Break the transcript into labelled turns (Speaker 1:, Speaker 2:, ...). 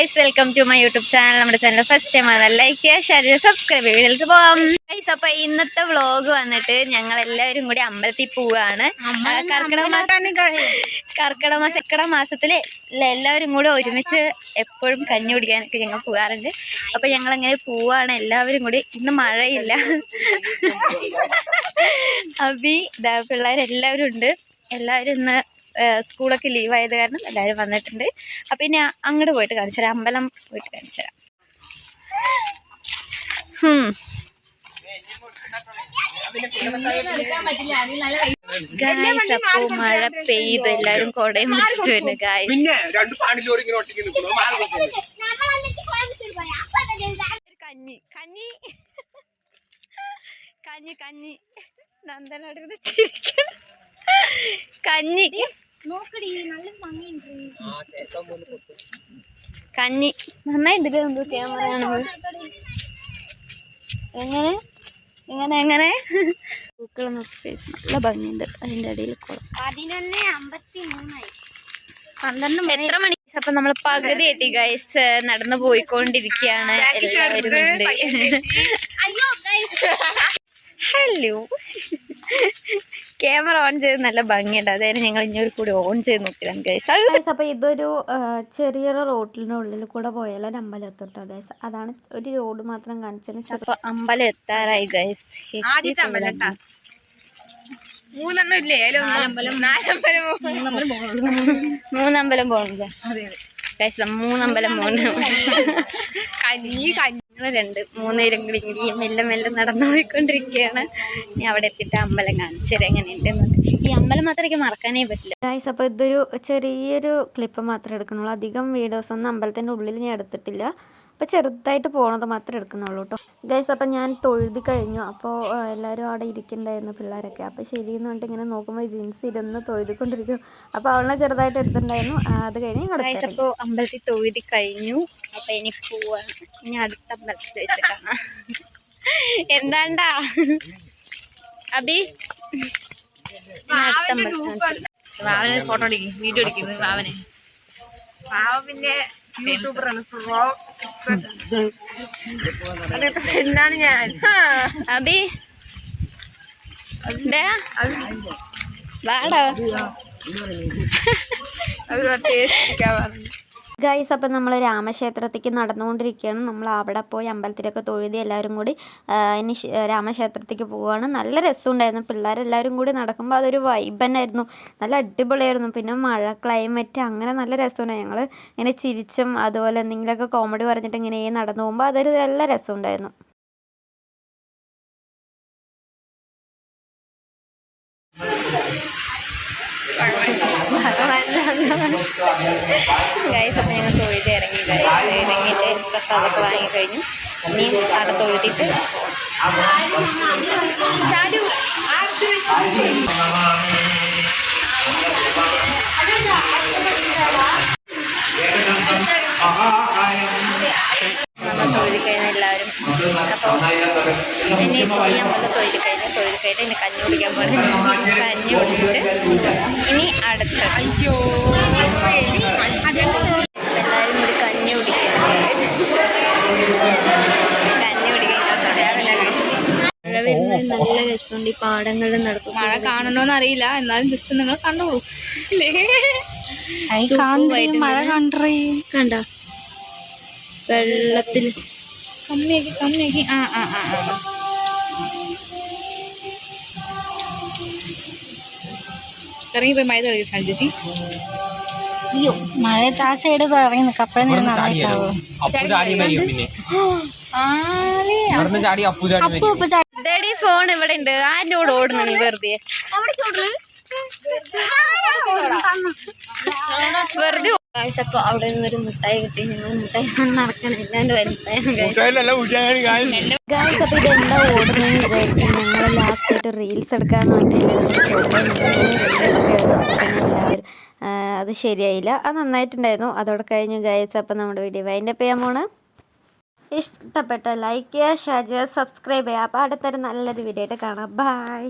Speaker 1: Guys welcome to my YouTube channel നമ്മുടെ channel first time ആണ് like ചെയ്യുക share ചെയ്യുക സബ്സ്ക്രൈബ് ചെയ്യുക. വീട്ടിലേക്ക് പോവാം ഗൈസ് അപ്പൊ ഇന്നത്തെ വ്ളോഗ് വന്നിട്ട് ഞങ്ങൾ എല്ലാവരും കൂടി അമ്പലത്തിൽ പോവുകയാണ്. ആ, കർക്കിടക മാസം കർക്കിടക മാസം കർക്കിടക മാസത്തിൽ എല്ലാവരും കൂടി ഒരുമിച്ച് എപ്പോഴും കഞ്ഞി കുടിക്കാനൊക്കെ ഞങ്ങൾ പോകാറുണ്ട്. അപ്പൊ ഞങ്ങൾ അങ്ങനെ പോവാണ് എല്ലാവരും കൂടി ഇന്ന് മഴയില്ല. അബി ദ പിള്ളേരെല്ലാവരും ഉണ്ട്. എല്ലാവരും ഇന്ന് സ്കൂളൊക്കെ ലീവ് ആയത് കാരണം എല്ലാവരും വന്നിട്ടുണ്ട്. അപ്പം ഇനി അങ്ങോട്ട് പോയിട്ട് കാണിച്ചു തരാം അമ്പലം പോയിട്ട് കാണിച്ചു തരാം. ഗായ്സ് അപ്പോ മഴ പെയ്തു. എല്ലാരും കൊടയും പിടിച്ചിട്ട് വരുന്നു ഗായ്സ് കഞ്ഞി. കഞ്ഞി. കഞ്ഞി കഞ്ഞി. നന്ദനോട് ചിരിക്കണം. കഞ്ഞി. കഞ്ഞി നന്നായിട്ടില്ല എന്തോ ക്യാമറ കാണുമ്പോൾ എങ്ങനെ? എങ്ങനെ എങ്ങനെ? പൂക്കൾ നോക്കി നല്ല ഭംഗിയുണ്ട്. അതിന്റെ അടിയിൽ കുളം.
Speaker 2: പതിനൊന്ന് അമ്പത്തി മൂന്നായി
Speaker 1: എത്ര മണി? അപ്പൊ നമ്മൾ പകുതി എത്തി ഗൈസ് നടന്നു പോയിക്കൊണ്ടിരിക്കുകയാണ്. എല്ലാവരും ഉണ്ട്
Speaker 2: അയ്യോ
Speaker 1: ഹലോ ക്യാമറ ഓൺ ചെയ്ത് നല്ല ഭംഗിയുണ്ട്. അതായത് ഞങ്ങൾ ഇനിയൊരു കൂടി ഓൺ ചെയ്ത് നോക്കിയാണ് ഗൈസ്
Speaker 3: അപ്പോൾ ഇതൊരു ചെറിയൊരു ഉള്ളിൽ കൂടെ പോയാലും? ഒരു അമ്പലം എത്തോട്ടോ ഗൈസ് അതാണ് ഒരു റോഡ് മാത്രം കാണിച്ചത്.
Speaker 1: അപ്പൊ അമ്പലം എത്താറായി ഗൈസ്
Speaker 4: ആദ്യത്തെ അമ്പലം ട്ടാ. മൂന്നെണ്ണം ഇല്ലേ? നാലമ്പലം നാലമ്പലം
Speaker 1: മൂന്നമ്പലം അതെ ഗൈസ് മൂന്നമ്പലം മൂന്ന്.
Speaker 4: കഞ്ഞി
Speaker 1: രണ്ട് മൂന്നുപേരും കൂടി ഇങ്ങനെ മെല്ലെ മെല്ലെ നടന്നു പോയിക്കൊണ്ടിരിക്കുകയാണ്. ഇനി അവിടെ എത്തിയിട്ട് അമ്പലം കാണിച്ചു തരാം. എങ്ങനെയുണ്ട് ഈ അമ്പലം മാത്രം എനിക്ക് മറക്കാനേ പറ്റില്ല.
Speaker 3: ഗൈസ് അപ്പോൾ ഇതൊരു ചെറിയൊരു ക്ലിപ്പ് മാത്രമേ എടുക്കണുള്ളൂ അധികം വീഡിയോസ് ഒന്നും അമ്പലത്തിന്റെ ഉള്ളിൽ ഞാൻ എടുത്തിട്ടില്ല. അപ്പോൾ ചെറുതായിട്ട് പോണത് മാത്രമേ എടുക്കുന്നുള്ളൂ കേട്ടോ. ഗൈസ് അപ്പം ഞാൻ തൊഴുതി കഴിഞ്ഞു. അപ്പോൾ എല്ലാവരും അവിടെ ഇരിക്കുന്നുണ്ടായിരുന്നു പിള്ളേരൊക്കെ. അപ്പോൾ ശരിയെന്ന് പറഞ്ഞിട്ട് ഇങ്ങനെ നോക്കുമ്പോൾ ജീൻസ് ഇരുന്ന് തൊഴുതിക്കൊണ്ടിരിക്കും അപ്പോൾ അവളെ ചെറുതായിട്ട് എടുത്തിട്ടുണ്ടായിരുന്നു. അത് കഴിഞ്ഞ്
Speaker 1: ഗൈസ് അപ്പോൾ അമ്പലത്തിൽ തൊഴുതി കഴിഞ്ഞു. അപ്പോൾ ഇനി പോവാ. ഇനി അടുത്ത അമ്പലത്തിൽ വെച്ച് കാണാം. എന്താണ്ടാ? അബി? അടുത്ത അമ്പലത്തിൽ
Speaker 5: വാവനെ ഫോട്ടോ എടുക്കും വീഡിയോ എടുക്കുന്നു വാവനെ.
Speaker 4: പാവ പിന്നെ യൂട്യൂബറാണ്. എന്താണ് ഞാൻ?
Speaker 1: അബി. വാടാ.
Speaker 4: അത് ടേസ്റ്റ്
Speaker 3: ഗൈസ് അപ്പം നമ്മൾ രാമക്ഷേത്രത്തേക്ക് നടന്നുകൊണ്ടിരിക്കുകയാണ്. നമ്മൾ അവിടെ പോയി അമ്പലത്തിലൊക്കെ തൊഴുതി എല്ലാവരും കൂടി ഇനി രാമക്ഷേത്രത്തേക്ക് പോവുകയാണ്. നല്ല രസമുണ്ടായിരുന്നു. പിള്ളേരെല്ലാവരും കൂടി നടക്കുമ്പോൾ അതൊരു വൈബ് തന്നെയായിരുന്നു. നല്ല അടിപൊളിയായിരുന്നു. പിന്നെ മഴ ക്ലൈമറ്റ് അങ്ങനെ നല്ല രസമുണ്ടായി ഞങ്ങൾ ഇങ്ങനെ ചിരിച്ചും അതുപോലെ എന്തെങ്കിലുമൊക്കെ കോമഡി പറഞ്ഞിട്ട് ഇങ്ങനെ നടന്നു പോകുമ്പോൾ അതൊരു നല്ല രസമുണ്ടായിരുന്നു.
Speaker 1: ഗൈസ് അപ്പം ഞങ്ങൾ തൊഴുതി ഇറങ്ങി ഗൈസ് ഇറങ്ങിയിട്ട് പ്രസാദമൊക്കെ വാങ്ങിക്കഴിഞ്ഞു ഇനി അവിടെ തൊഴുതിട്ട്. ഷാരു തൊഴുതി എല്ലാവരും. അപ്പോൾ ഇനി ഈ അമ്പലം കഴിഞ്ഞ് തൊഴുതി ഇനി കഞ്ഞി കുടിക്കാൻ പോകണം കഞ്ഞി കുടിച്ചിട്ട് ഇനി അടുത്ത
Speaker 4: അയ്യോ.
Speaker 1: എല്ലാവരും കൂടി കഞ്ഞി കുടിക്കുകയാണ് കഞ്ഞി കുടിക്കാൻ മഴ വരുന്നത് നല്ല രസമുണ്ട്. ഈ പാടങ്ങൾ നടക്കും.
Speaker 5: മഴ കാണണോന്ന് അറിയില്ല. എന്നാലും ജസ്റ്റ് നിങ്ങൾ കണ്ടോളൂ
Speaker 1: മഴ
Speaker 5: കണ്ട?
Speaker 1: വെള്ളത്തിൽ
Speaker 5: കമ്മിയാക്കി കമ്മിയാക്കി ആ ആ ആ ആ. ഇറങ്ങിപ്പോയി മഴ തെളിയിച്ചാൽ ചേച്ചി.
Speaker 2: അയ്യോ മഴയത്ത് ആ സൈഡ് ഇറങ്ങി നിൽക്കും അപ്പോഴേ നന്നായിട്ടാവോ
Speaker 1: ഫോൺ ഇവിടെ ഉണ്ട്. ആരുടെ കൂടെ ഓടുന്നു നീ വെറുതെ? വെറുതെ ഗായ്സ് അപ്പൊ അവിടെ നിന്നൊരു മുട്ടായി കിട്ടി. ഞങ്ങൾ മുട്ടായി നടക്കണം ഇല്ലാണ്ട് വരുത്തായാണ് ഗായ്സ്
Speaker 3: അപ്പോൾ ഇതെന്താ ഓടുന്നത് വിചാരിക്കും ഞങ്ങൾ ലാസ്റ്റ് ആയിട്ട് റീൽസ് എടുക്കാന്ന് പറഞ്ഞിട്ട് അത് ശരിയായില്ല. അത് നന്നായിട്ടുണ്ടായിരുന്നു. അതോടെ കഴിഞ്ഞ് ഗൈസ് അപ്പോൾ നമ്മുടെ വീഡിയോ വൈൻഡ് അപ്പ് ചെയ്യാൻ പോണ്. ഇഷ്ടപ്പെട്ട ലൈക്ക് ചെയ്യുക ഷെയർ ചെയ്യുക സബ്സ്ക്രൈബ് ചെയ്യുക. അപ്പോൾ അടുത്തൊരു നല്ലൊരു വീഡിയോ ആയിട്ട് കാണാം. ബൈ